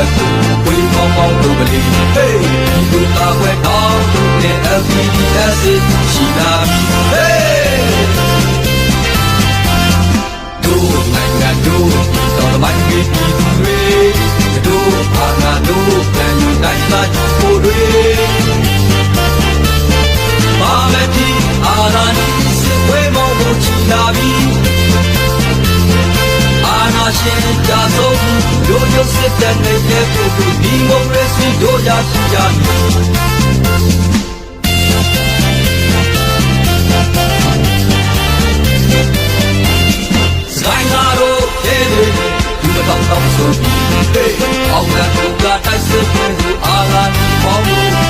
ရက်ကိုဝေးမောင်းမောင်းတို့ကလေး Hey ဒီလိုသာဝဲတော့နဲ့ LPDS ရှိလာပြီ Hey တို့နိုင်ငံတို့တော်မိုင်းကြီးပြည်သူတွေတို့အာဏာတို့ပြန်ယူနိုင်လာဖို့တွေမာမတိအာဏာနီစစ်ဝဲမောင်းဖို့ချီလာပြီ တို့ရုပ်စစ်တဲ့နေရဲ့ကိုဒီမိုကရေစီတို့ရရှိကြပြီစကိုင်းလာတော့ရဲတွေဒီမတော့တော့ဆိုပြီးဟေးအောင်လန်တို့ကတိုက်စစ်ကိုအာလာပေါ